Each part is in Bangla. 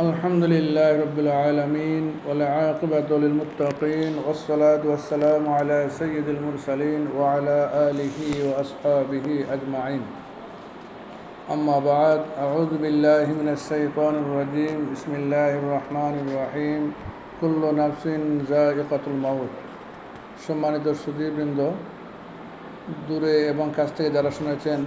الحمد لله رب العالمين والعاقبة للمتقين والصلاة والسلام على سيد المرسلين وعلى آله وأصحابه أجمعين أما بعد أعوذ بالله من الشيطان الرجيم بسم الله الرحمن الرحيم كل نفس ذائقة الموت সম্মানিত সুদীবৃন্দ দূরে এবং কাছ থেকে যারা শুনেছেন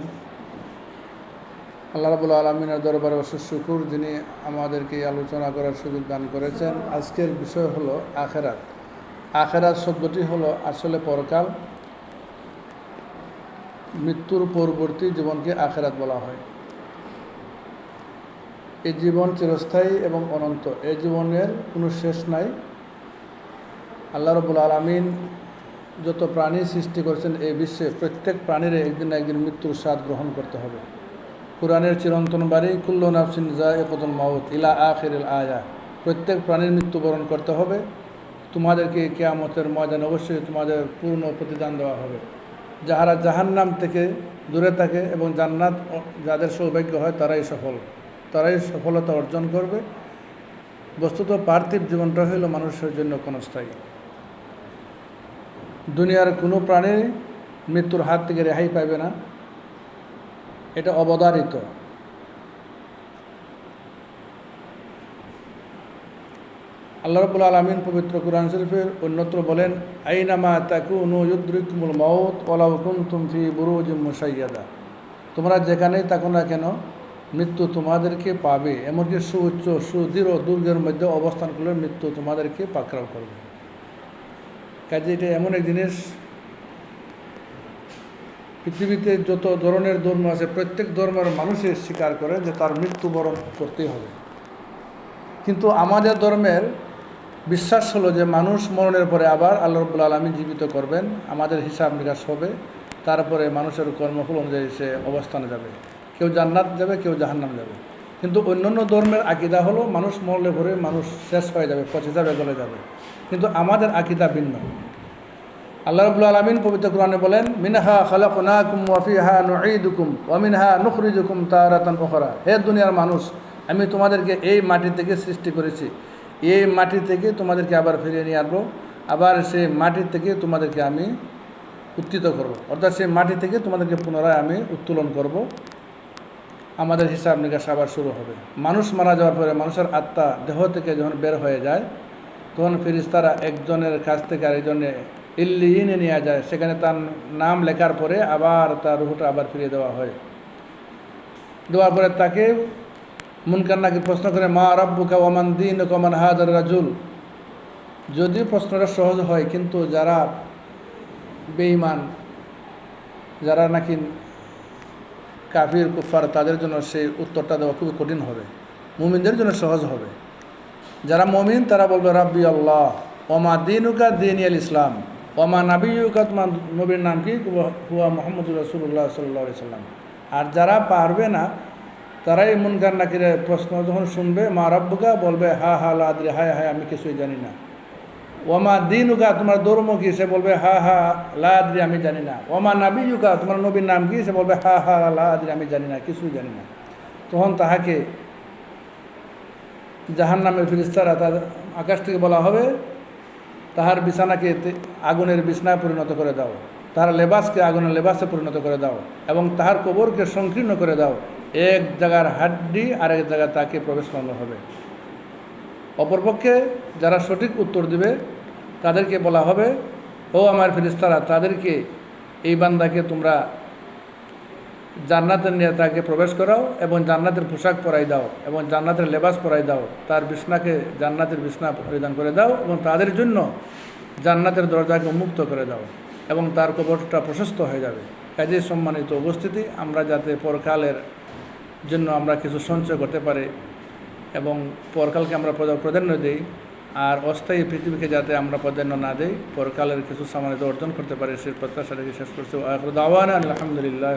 আল্লাহ রাবুল আলমিনের দরবারে অশেষ শুকুর যিনি আমাদেরকে আলোচনা করার সুযোগ দান করেছেন। আজকের বিষয় হলো আখেরাত। আখেরাত শব্দটি হলো আসলে পরকাল, মৃত্যুর পরবর্তী জীবনকে আখেরাত বলা হয়। এই জীবন চিরস্থায়ী এবং অনন্ত। এই জীবনের কোনো শেষ নাই। আল্লাহ রবুল আলমিন যত প্রাণী সৃষ্টি করেছেন এই বিশ্বে প্রত্যেক প্রাণীর একদিন না একদিন মৃত্যুর স্বাদ গ্রহণ করতে হবে। কোরআনের চিরন্তন বাড়ি কুল্ল নাফসিন জায়কুল মাউত, ইলা আখির আয়া। প্রত্যেক প্রাণীর মৃত্যুবরণ করতে হবে। তোমাদেরকে কেয়ামতের ময়দান অবশ্যই তোমাদের পূর্ণ প্রতিদান দেওয়া হবে। যাহারা জাহান্নাম থেকে দূরে থাকে এবং জান্নাত যাদের সৌভাগ্য হয়, তারাই সফল। তারাই সফলতা অর্জন করবে। বস্তুত পার্থিব জীবনটা হইল মানুষের জন্য ক্ষণস্থায়ী। দুনিয়ার কোনো প্রাণী মৃত্যুর হাত থেকে রেহাই পাবে না। এটা অবধারিত। আল্লাহ রবুল আলমিন পবিত্র কুরআন শরীফের অন্যত্র বলেন, আইনামা তাকু নুদ্রিকুমুল মাউত ওলাউকুম তুমফি বুরুজিম মুসাইয়াদা তোমরা যেখানেই থাকো না কেন, মৃত্যু তোমাদেরকে পাবে, এমনকি সুউচ্চ, সুদৃঢ় দুর্গের মধ্যে অবস্থান করলে মৃত্যু তোমাদেরকে পাকড়াও করবে। কাজে এটা এমন এক জিনিস পৃথিবীতে যত ধরনের ধর্ম আছে, প্রত্যেক ধর্মের মানুষের স্বীকার করে যে তার মৃত্যুবরণ করতেই হবে। কিন্তু আমাদের ধর্মের বিশ্বাস হলো যে মানুষ মরণের পরে আবার আল্লাহ রব্বুল আলমী জীবিত করবেন, আমাদের হিসাব নিকাশ হবে, তারপরে মানুষের কর্মফল অনুযায়ী সে অবস্থানে যাবে। কেউ জান্নাত যাবে, কেউ জাহান্নাম যাবে। কিন্তু অন্যান্য ধর্মের আকিদা হলো মানুষ মরলে ভরে মানুষ শেষ হয়ে যাবে, পচে যাবে, গলে যাবে। কিন্তু আমাদের আকিদা ভিন্ন। আল্লাহ রবুল আলমিন পবিত্র কোরআনে বলেন, মিনহা খালাকুম ওয়াফিহা নুঈদুকুম ওয়ামিনহা নুখরিজুকুম তারাতান ওখরা হে দুনিয়ার মানুষ, আমি তোমাদেরকে এই মাটি থেকে সৃষ্টি করেছি। এই মাটি থেকে তোমাদেরকে আবার ফিরিয়ে নিয়ে আসব। আবার সেই মাটি থেকে তোমাদেরকে আমি উত্থিত করব। অর্থাৎ সেই মাটি থেকে তোমাদেরকে পুনরায় আমি উত্তোলন করব। আমাদের হিসাব নিকাশ আবার শুরু হবে। মানুষ মারা যাওয়ার পরে মানুষের আত্মা দেহ থেকে যখন বের হয়ে যায়, তখন ফিরিস্তারা একজনের কাছ থেকে আরেকজনে ইল্লিনে নেওয়া যায়। সেখানে তার নাম লেখার পরে আবার তার রুহটা আবার ফিরিয়ে দেওয়া হয়। দেওয়ার পরে তাকে মুনকান্নাকে প্রশ্ন করে, মা রব্বুকা ওমান দিন কমান হাজার রাজুল? যদিও প্রশ্নটা সহজ হয়, কিন্তু যারা বেঈমান, যারা নাকি কাফির কুফার তাদের জন্য সেই উত্তরটা দেওয়া খুবই কঠিন হবে। মুমিনদের জন্য সহজ হবে। যারা মমিন, তারা বলবে, রাব্বি আল্লাহ ওমা দিন আল ইসলাম। ওমা নাবিউকা তোমার নবীর নাম কি? হুয়া মোহাম্মদ রসুল্লাহ সাল্লাহ সাল্লাম। আর যারা পারবে না, তারাই মুনকার নাকির প্রশ্ন যখন শুনবে, মা রব্বুকা বলবে, হা হা লাদ্রি হায় হায়, আমি কিছুই জানি না। ওমা দিনুকা, তোমার ধর্ম কি? সে বলবে, হা হা লাদ্রি আমি জানি না। ওমা নাবিউকা তোমার নবীর নাম কি? সে বলবে, হা হা লাদ্রি আমি জানি না, কিছুই জানি না। তখন তাহাকে জাহান নামের ফিরিস্তারা তার আকাশ থেকে বলা হবে তাহার বিছানাকে আগুনের বিছনায় পরিণত করে দাও। তাহার লেবাসকে আগুনের লেবাসে পরিণত করে দাও এবং তাহার কবরকে সংকীর্ণ করে দাও। এক জায়গার হাড্ডি আর এক জায়গায় তাকে প্রবেশ করানো হবে। অপরপক্ষে যারা সঠিক উত্তর দিবে, তাদেরকে বলা হবে, ও আমার ফিরিস্তারা তাদেরকে এই বান্দাকে তোমরা জান্নাতের নিয়ে তাকে প্রবেশ করাও এবং জান্নাতের পোশাক পরাই দাও এবং জান্নাতের লেবাস পরাই দাও, তার বিছনাকে জান্নাতের বিছনা পরিধান করে দাও এবং তাদের জন্য জান্নাতের দরজাকে উন্মুক্ত করে দাও এবং তার কবরটা প্রশস্ত হয়ে যাবে। কাজে সম্মানিত উপস্থিতি, আমরা যাতে পরকালের জন্য আমরা কিছু সঞ্চয় করতে পারি এবং পরকালকে আমরা প্রাধান্য দিই আর অস্থায়ী পৃথিবীকে যাতে আমরা প্রাধান্য না দিই, পরকালের কিছু সামান্য অর্জন করতে পারি, সেই প্রত্যাশা রেখে শেষ করছি। আলহামদুলিল্লাহ।